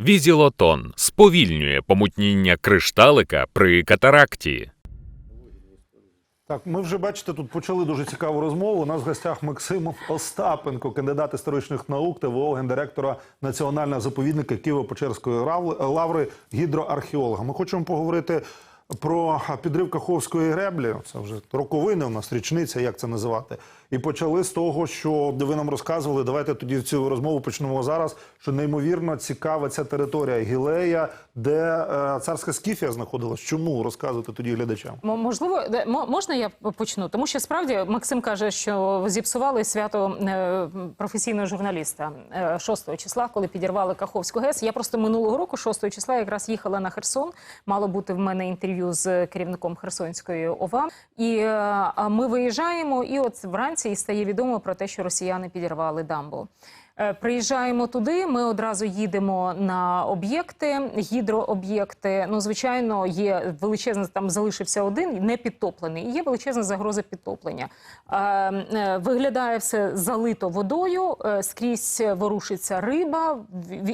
Візілотон сповільнює помутніння кришталика при катаракті. Так, ми вже бачите, тут почали дуже цікаву розмову. У нас в гостях Максим Остапенко, кандидат історичних наук, ТВО, гендиректора Національного заповідника Києво-Печерської лаври, гідроархеолога. Ми хочемо поговорити про підрив Каховської греблі. Це вже роковини у нас, річниця, як це називати. І почали з того, що ви нам розказували. Давайте тоді цю розмову почнемо зараз. Що неймовірно цікава ця територія Гілея, де е, царська скіфія знаходилась. Чому розказувати тоді глядачам? Можливо, можна я почну? Тому що справді Максим каже, що зіпсували свято е, професійного журналіста е, 6 числа, коли підірвали Каховську ГЕС. Я просто минулого року, 6 числа, якраз їхала на Херсон. Мало бути в мене інтерв'ю з керівником Херсонської ОВА. І е, ми виїжджаємо, і от вранці і стає відомо про те, що росіяни підірвали дамбу. Е, Приїжджаємо туди. Ми одразу їдемо на об'єкти, гідрооб'єкти. Ну, звичайно, є величезний, там залишився один, не підтоплений. І є величезна загроза підтоплення. Е, е, Виглядає все залито водою, скрізь ворушиться риба,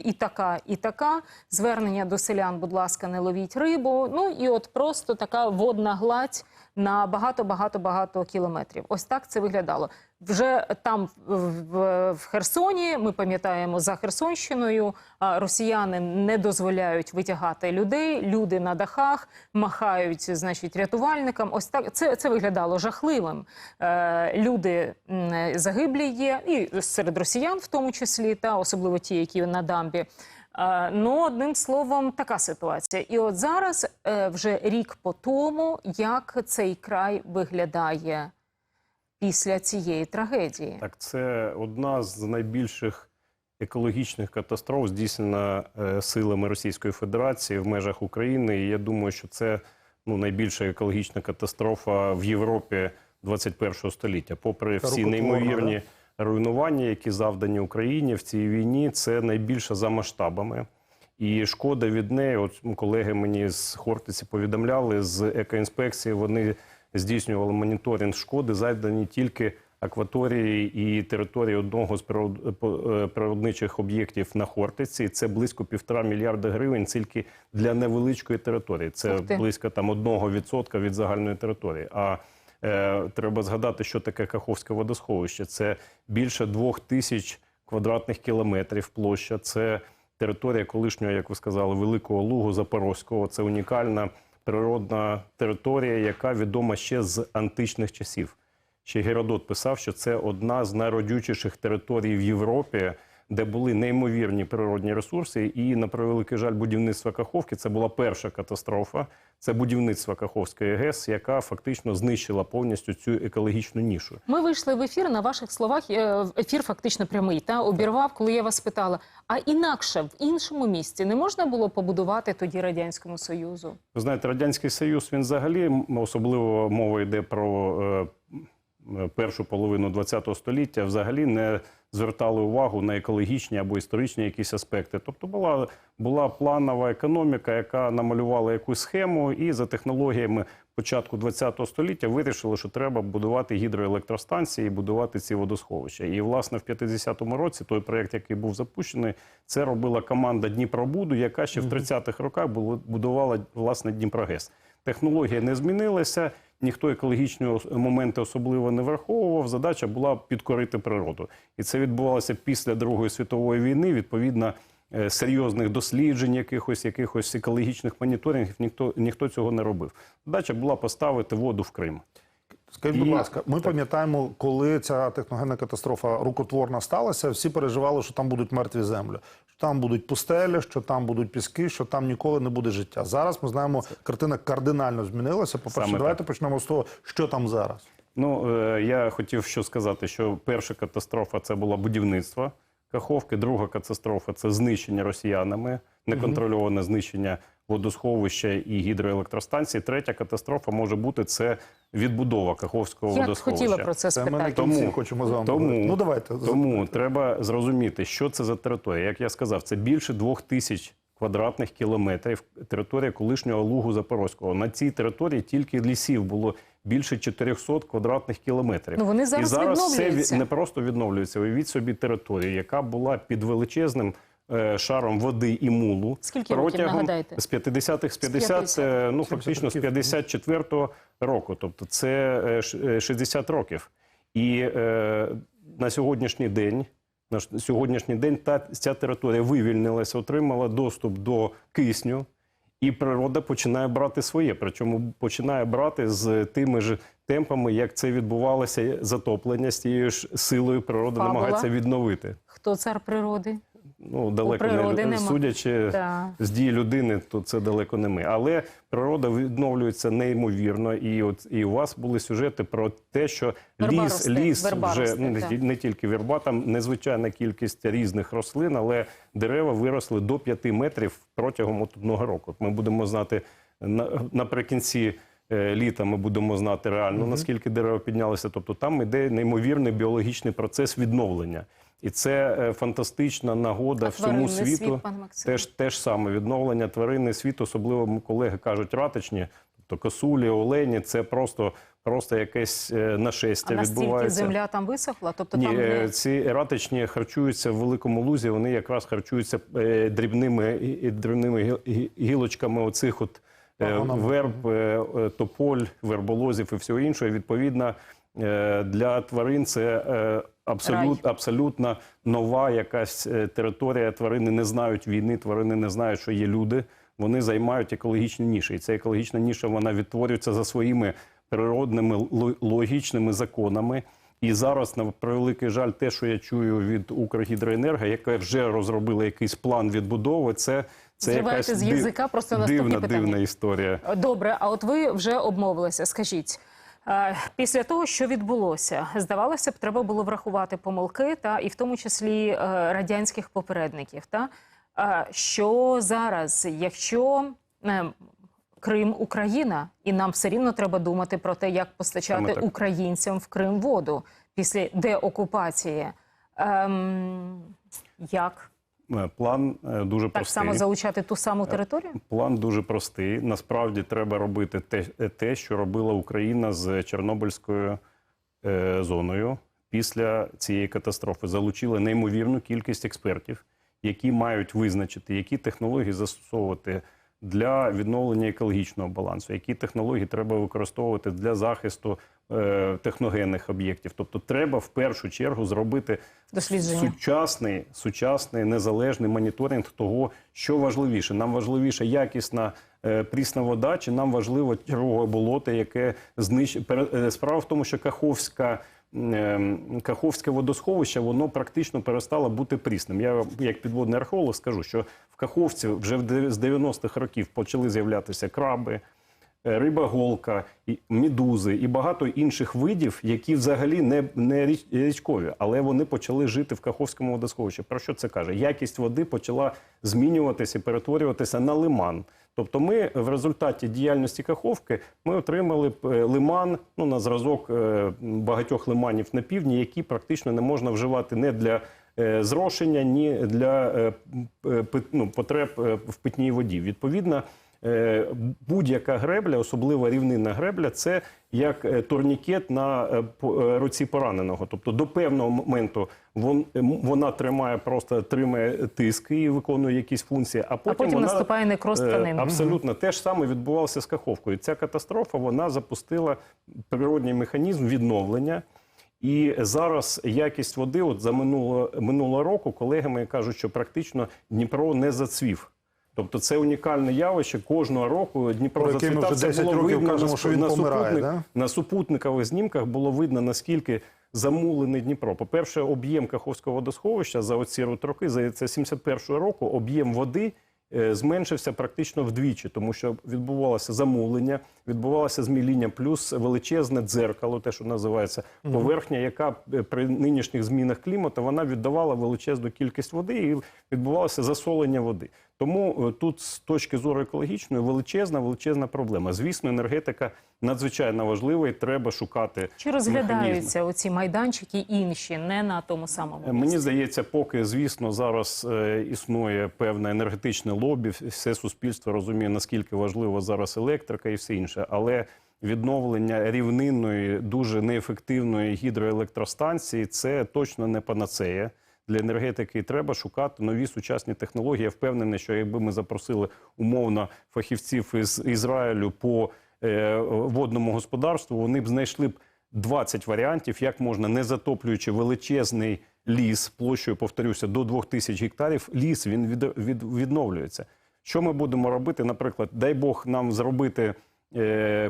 і така, і така. Звернення до селян, будь ласка, не ловіть рибу. Ну і от просто така водна гладь на багато, багато, багато кілометрів. Ось так це виглядало. Вже там в, Херсоні, ми пам'ятаємо за Херсонщиною, росіяни не дозволяють витягати людей. Люди на дахах махають, значить, рятувальникам. Ось так це, це виглядало жахливим. Е, люди загиблі є, і серед росіян, в тому числі, та особливо ті, які на дамбі. Е, Ну, одним словом, така ситуація. І от зараз, е, вже рік по тому, як цей край виглядає після цієї трагедії. Так, це одна з найбільших екологічних катастроф, здійснена е, силами Російської Федерації в межах України. І я думаю, що це ну, найбільша екологічна катастрофа в Європі 21 століття. Попри всі неймовірні руйнування, які завдані Україні в цій війні, це найбільша за масштабами. І шкода від неї, от колеги мені з Хортиці повідомляли, з екоінспекції вони здійснювали моніторинг шкоди, завдані тільки акваторії і території одного з е, природничих об'єктів на Хортиці. Це близько півтора мільярда гривень тільки для невеличкої території. Це близько там одного відсотка від загальної території. А треба згадати, що таке Каховське водосховище. Це більше двох тисяч квадратних кілометрів площа. Це територія колишнього, як ви сказали, великого лугу Запорозького. Це унікальна природна територія, яка відома ще з античних часів. Ще Геродот писав, що це одна з найродючіших територій в Європі, де були неймовірні природні ресурси. І на превеликий жаль, будівництво Каховки це була перша катастрофа. Це будівництво Каховської ГЕС, яка фактично знищила повністю цю екологічну нішу. Ми вийшли в ефір. На ваших словах е, ефір фактично прямий та обірвав, коли я вас питала. А інакше в іншому місці не можна було побудувати тоді радянському союзу? Ви знаєте, радянський союз він взагалі особливо мова йде про е, першу половину ХХ століття. Взагалі не звертали увагу на екологічні або історичні якісь аспекти. Тобто була, була планова економіка, яка намалювала якусь схему, і за технологіями початку ХХ століття вирішили, що треба будувати гідроелектростанції, і будувати ці водосховища. І власне в 50-му році той проект, який був запущений, це робила команда Дніпробуду, яка ще в 30-х роках будувала власне Дніпрогес. Технологія не змінилася, ніхто екологічні моменти особливо не враховував. Задача була підкорити природу. І це відбувалося після Другої світової війни. Відповідно, е, серйозних досліджень, якихось якихось екологічних моніторингів ніхто ніхто цього не робив. Задача була поставити воду в Крим. Скажіть, будь ласка, ми пам'ятаємо, коли ця техногенна катастрофа рукотворна сталася, всі переживали, що там будуть мертві землі, що там будуть пустелі, що там будуть піски, що там ніколи не буде життя. Зараз ми знаємо, картина кардинально змінилася. По-перше, Саме давайте так. почнемо з того, що там зараз. Ну е, я хотів що сказати, що перша катастрофа це було будівництво Каховки. Друга катастрофа це знищення росіянами, неконтрольоване знищення водосховища і гідроелектростанцій. Третя катастрофа може бути це відбудова Каховського Я водосховища. хотіла про це Це ми спитати. Тому- хочемо з вами. тому- ну давайте Тому треба зрозуміти, що це за територія. Як я сказав, це більше двох тисяч квадратних кілометрів територія колишнього лугу Запорозького. На цій території тільки лісів було більше 400 квадратних кілометрів. Ну, вони зараз І зараз все не просто відновлюється. Уявіть собі територію, яка була під величезним шаром води і мулу. Скільки років, з 50-х, з 50, 50, е, ну фактично з років. 54-го року. Тобто це е, е, 60 років. І е, на сьогоднішній день, на сьогоднішній день та ця територія вивільнилася, отримала доступ до кисню. І природа починає брати своє, причому починає брати з тими ж темпами, як це відбувалося затоплення з тією ж силою природа Фабула. намагається відновити. Хто цар природи? Ну далеко не нема. судячи Так. з дії людини, то це далеко не ми. Але природа відновлюється неймовірно. І от і у вас були сюжети про те, що Верба ліс, росте, ліс вже ну, не, не тільки верба, там незвичайна кількість різних рослин, але дерева виросли до 5 метрів протягом от одного року. Ми будемо знати на, наприкінці. е, Літа ми будемо знати реально наскільки дерева піднялися. Тобто там йде неймовірний біологічний процес відновлення, і це е, фантастична нагода А всьому світу. світ, пане Теж теж саме відновлення тваринний світ, особливо колеги кажуть ратичні, тобто косулі, олені, це просто, просто якесь е, нашестя А настільки відбувається. земля там висохла? Тобто Ні, там е, не... ці ратичні харчуються в великому лузі. Вони якраз харчуються е, дрібними і- і дрібними гі- гі- гілочками оцих от е, верб, е, е, тополь, верболозів і всього іншого. Відповідно, е, для тварин це абсолют, абсолютно нова якась е, територія. Тварини не знають війни, тварини не знають, що є люди. Вони займають екологічні ніші. І ця екологічна ніша вона відтворюється за своїми природними ло- логічними законами. І зараз, на превеликий жаль, те, що я чую від Укргідроенерго, яке вже розробило якийсь план відбудови, це, це Зриваєте якась з язика просто дивна, дивна історія. Добре, а от ви вже обмовилися. Скажіть, після того, що відбулося, здавалося б, треба було врахувати помилки, та і в тому числі е, радянських попередників. Та Е, що зараз, якщо е, Крим Україна, і нам все рівно треба думати про те, як постачати українцям в Крим воду після деокупації. Ем, як Е, План е, дуже так простий. само залучати ту Е, саму територію? План дуже простий. Насправді треба робити те, те що робила Україна з Чорнобильською е, зоною після цієї катастрофи. Залучили неймовірну кількість експертів, які мають визначити, які технології застосовувати для відновлення екологічного балансу, які технології треба використовувати для захисту е, техногенних об'єктів. Тобто, треба в першу чергу зробити сучасний, сучасний незалежний моніторинг того, що важливіше. Нам важливіше якісна е, прісна вода, чи нам важливо чергове болото, яке знищить. Справа в тому, що Каховська. е, Каховське водосховище воно практично перестало бути прісним. Я як підводний археолог скажу, що в Каховці вже з 90-х років почали з'являтися краби, е, риба голка, і медузи і багато інших видів, які взагалі не, не річкові, але вони почали жити в Каховському водосховищі. Про що це каже? Якість води почала змінюватися і перетворюватися на лиман. Тобто, ми в результаті діяльності Каховки ми отримали е, лиман ну на зразок е, багатьох лиманів на півдні, які практично не можна вживати не для зрошення, ні для ну, потреб в питній воді. Відповідно, будь-яка гребля, особливо рівнинна гребля, це як е, турнікет на е, е, руці пораненого. Тобто до певного моменту е, вона тримає просто тримає тиск і виконує якісь функції, а потім, потім вона, наступає некроз е, тканин. Абсолютно те ж саме відбувалося з Каховкою. Ця катастрофа вона запустила природний механізм відновлення. І зараз якість води, от за минулого, минулого року, колеги мої кажуть, що практично Дніпро не зацвів. Тобто це унікальне явище. Кожного року Дніпро зацвітав. вже Це 10 було років видно кажемо, на, що він на, помирає, супутник- да? на супутникових знімках було видно, наскільки замулений Дніпро. По-перше, об'єм Каховського водосховища за оці роки, за це 71-го року, об'єм води е, зменшився практично вдвічі, тому що відбувалося замулення, відбувалося зміління, плюс величезне дзеркало, те, що називається поверхня, яка е, при нинішніх змінах клімату вона віддавала величезну кількість води і відбувалося засолення води. Тому е, тут з точки зору екологічної величезна, величезна проблема. Звісно, енергетика надзвичайно важлива і треба шукати Чи механізми. розглядаються оці майданчики інші, не на тому самому Е, Мені здається, поки звісно зараз е, існує певне енергетичне лобі, все суспільство розуміє, наскільки важлива зараз електрика і все інше, але відновлення рівнинної, дуже неефективної гідроелектростанції це точно не панацея. Для енергетики. Треба шукати нові сучасні технології. Я впевнений, що якби ми запросили умовно фахівців із Ізраїлю по е, водному господарству, вони б знайшли б 20 варіантів, як можна, не затоплюючи величезний ліс площею, повторюся, до 2000 гектарів, ліс він від, від, відновлюється. Що ми будемо робити? Наприклад, дай Бог нам зробити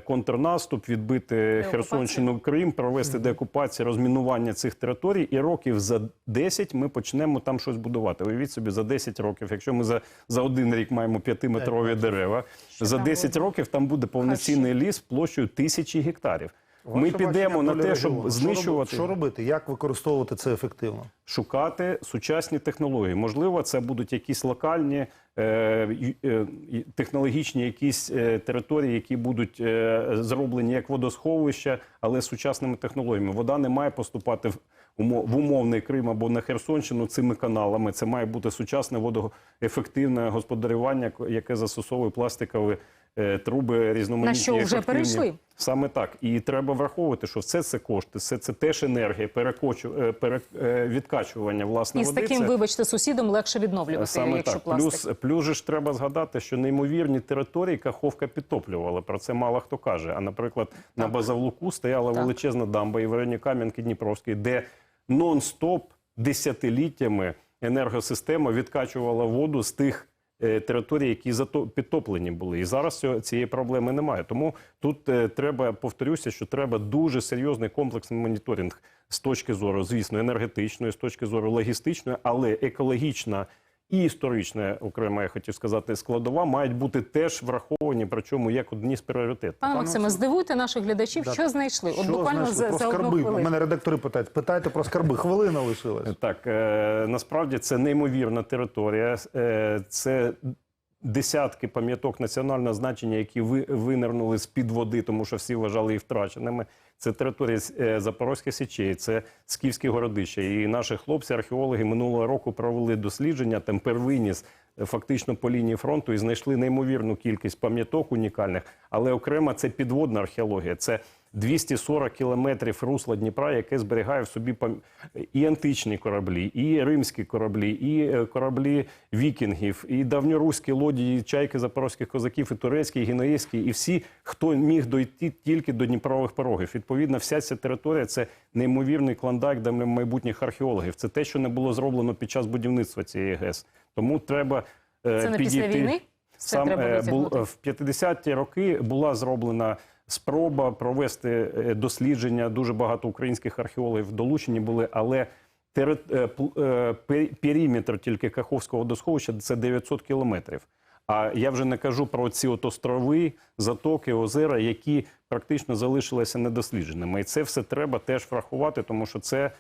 контрнаступ, відбити Херсонщину, Крим, провести деокупацію, розмінування цих територій, і років за 10 ми почнемо там щось будувати. Уявіть собі, за 10 років, якщо ми за, за один рік маємо 5-метрові дерева, за там 10 років там буде повноцінний ліс площею тисячі гектарів. Ми підемо на те, щоб регіону. Знищувати, Що робити? Як використовувати це ефективно? шукати сучасні технології. Можливо, це будуть якісь локальні е, е, технологічні якісь е, території, які будуть е, зроблені як водосховища, але з сучасними технологіями. Вода не має поступати в умо- в умовний Крим або на Херсонщину цими каналами. Це має бути сучасне водоефективне господарювання, яке застосовує пластикові труби різноманітні. На що вже перейшли? Саме так. І треба враховувати, що все це кошти, все це теж енергія, перекочу, е, пере, е, відкачування власне І з таким, Це вибачте, сусідом легше відновлювати, Саме якщо так. пластик. Плюс, плюс же ж треба згадати, що неймовірні території Каховка підтоплювала. Про це мало хто каже. А наприклад, на Базавлуку стояла Так. величезна дамба і в Кам'янки Дніпровський, де нон-стоп десятиліттями енергосистема відкачувала воду з тих. Е, Території, які підтоплені були, і зараз цієї проблеми немає. Тому тут е, треба повторюся, що треба дуже серйозний комплексний моніторинг з точки зору, звісно, енергетичної, з точки зору логістичної, але екологічна і історична, окремо я хотів сказати, складова мають бути теж враховані, причому як одні з пріоритетів. Пане Максиме, здивуйте наших глядачів, Так. що знайшли. От Що буквально знайшли? за, за одну. У хвилину. мене редактори питають. Питайте про скарби. Хвилина лишилась. Так, е, насправді це неймовірна територія. Е, це десятки пам'яток національного значення, які ви, винирнули з-під води, тому що всі вважали їх втраченими. Це територія Запорозької Запорозьких Січей, це Скіфські городище. І наші хлопці, археологи минулого року провели дослідження, там первиніс. фактично по лінії фронту і знайшли неймовірну кількість пам'яток унікальних, але окремо це підводна археологія. Це 240 кілометрів русла Дніпра, яке зберігає в собі пам- і античні кораблі, і римські кораблі, і е, кораблі вікінгів, і давньоруські лодії, чайки запорозьких козаків, і турецькі, і генуїзькі, і всі, хто міг дойти тільки до Дніпрових порогів. Відповідно, вся ця територія це неймовірний клондайк для майбутніх археологів. Це те, що не було зроблено під час будівництва цієї ГЕС. Тому треба е, Це не підійти. після війни? Це Сам треба е, бул, в 50-ті роки була зроблена спроба провести е, дослідження. Дуже багато українських археологів долучені були, але тери- е, е, пе- периметр тільки Каховського водосховища це 900 кілометрів. А я вже не кажу про ці от острови, затоки, озера, які практично залишилися недослідженими. І це все треба теж врахувати, тому що це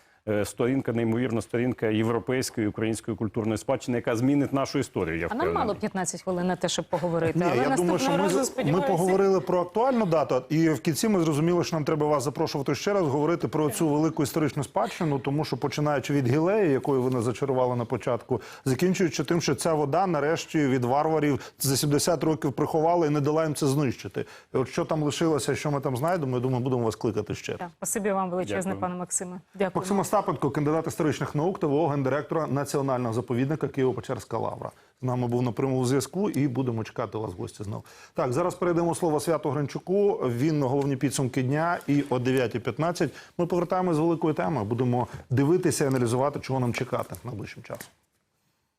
сторінка, неймовірна сторінка європейської української культурної спадщини, яка змінить нашу історію. Я А нам мало 15 хвилин на те, щоб поговорити. Ні, Але я думаю, що ми, разу, ми поговорили про актуальну дату, і в кінці ми зрозуміли, що нам треба вас запрошувати ще раз говорити про цю велику історичну спадщину, тому що починаючи від гілеї, якою ви нас зачарували на початку, закінчуючи тим, що ця вода нарешті від варварів за 70 років приховала і не дала їм це знищити. І от що там лишилося, що ми там знайдемо, я думаю, будемо вас кликати ще. Так, Спасибі вам величезне, Дякую. пане Максиме. Дякую. Максим Остапенко, кандидат історичних наук та ВО гендиректора Національного заповідника Києво-Печерська лавра. З нами був на прямому зв'язку і будемо чекати вас в гості знову. Так, зараз перейдемо слово Святу Гринчуку. Він на головні підсумки дня. І о 9.15 ми повертаємось з великою темою. Будемо дивитися і аналізувати, чого нам чекати найближчим часом.